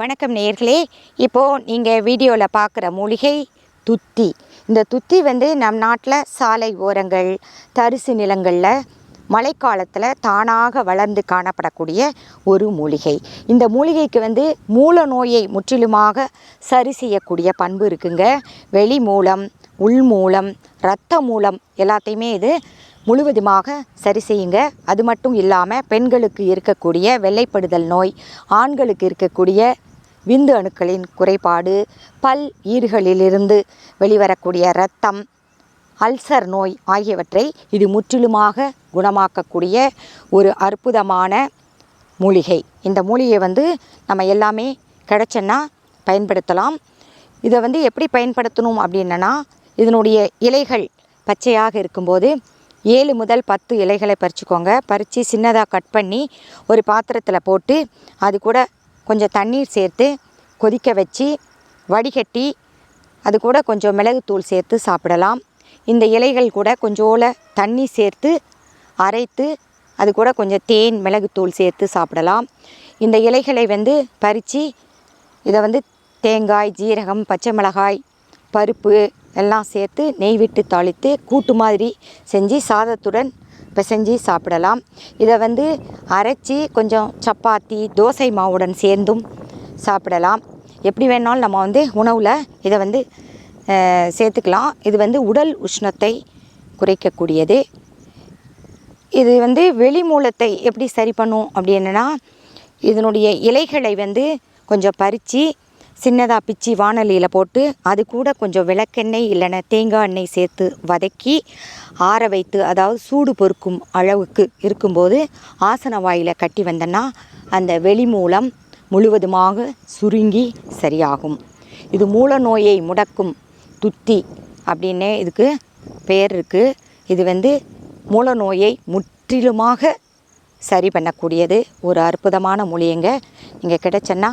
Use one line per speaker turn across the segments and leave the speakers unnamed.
வணக்கம் நேர்களே இப்போது நீங்கள் வீடியோவில் பார்க்குற மூலிகை துத்தி. இந்த துத்தி வந்து நம் நாட்டில் சாலை ஓரங்கள் தரிசு நிலங்களில் மழைக்காலத்தில் தானாக வளர்ந்து காணப்படக்கூடிய ஒரு மூலிகை. இந்த மூலிகைக்கு வந்து மூல நோயை முற்றிலுமாக சரி செய்யக்கூடிய பண்பு இருக்குங்க. வெளி மூலம் உள் மூலம் இரத்த மூலம் எல்லாத்தையுமே இது முழுவதுமாக சரி செய்யுங்க. அது மட்டும் இல்லாமல் பெண்களுக்கு இருக்கக்கூடிய வெள்ளைப்படுதல் நோய் ஆண்களுக்கு இருக்கக்கூடிய விந்து அணுக்களின் குறைபாடு பல் ஈறுகளிலிருந்து வெளிவரக்கூடிய இரத்தம் அல்சர் நோய் ஆகியவற்றை இது முற்றிலுமாக குணமாக்கக்கூடிய ஒரு அற்புதமான மூலிகை. இந்த மூலிகை வந்து நம்ம எல்லாமே கிடச்சன்னா பயன்படுத்தலாம். இதை வந்து எப்படி பயன்படுத்தணும் அப்படின்னா இதனுடைய இலைகள் பச்சையாக இருக்கும்போது ஏழு முதல் பத்து இலைகளை பறிச்சுக்கோங்க. பறித்து சின்னதாக கட் பண்ணி ஒரு பாத்திரத்தில் போட்டு அது கூட கொஞ்சம் தண்ணீர் சேர்த்து கொதிக்க வச்சு வடிகட்டி அது கூட கொஞ்சம் மிளகுத்தூள் சேர்த்து சாப்பிடலாம். இந்த இலைகள் கூட கொஞ்சோல தண்ணி சேர்த்து அரைத்து அது கூட கொஞ்சம் தேன் மிளகுத்தூள் சேர்த்து சாப்பிடலாம். இந்த இலைகளை வந்து பறித்து இதை வந்து தேங்காய் ஜீரகம் பச்சை மிளகாய் பருப்பு எல்லாம் சேர்த்து நெய் விட்டு தாளித்து கூட்டு மாதிரி செஞ்சு சாதத்துடன் பிசைஞ்சு சாப்பிடலாம். இதை வந்து அரைச்சி கொஞ்சம் சப்பாத்தி தோசை மாவுடன் சேர்ந்தும் சாப்பிடலாம். எப்படி வேணாலும் நம்ம வந்து உணவில் இதை வந்து சேர்த்துக்கலாம். இது வந்து உடல் உஷ்ணத்தை குறைக்கக்கூடியது. இது வந்து வெளி மூலத்தை எப்படி சரி பண்ணும்? அப்படின்னா இதனுடைய இலைகளை வந்து கொஞ்சம் பறித்து சின்னதாக பிச்சி வானலியில் போட்டு அது கூட கொஞ்சம் விளக்கெண்ணெய் இல்லைன்னா தேங்காய் எண்ணெய் சேர்த்து வதக்கி ஆற வைத்து அதாவது சூடு பொறுக்கும் அளவுக்கு இருக்கும்போது ஆசன வாயில் கட்டி வந்தோன்னா அந்த வெளி மூலம் முழுவதுமாக சுருங்கி சரியாகும். இது மூல நோயை முடக்கும் துத்தி அப்படின்னே இதுக்கு பெயர் இருக்குது இது வந்து மூல நோயை முற்றிலுமாக சரி பண்ணக்கூடியது. ஒரு அற்புதமான மொழியங்க இங்கே கிடைச்சன்னா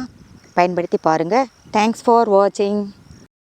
பயன்படுத்தி பாருங்கள் தேங்க்ஸ் ஃபார் வாட்சிங்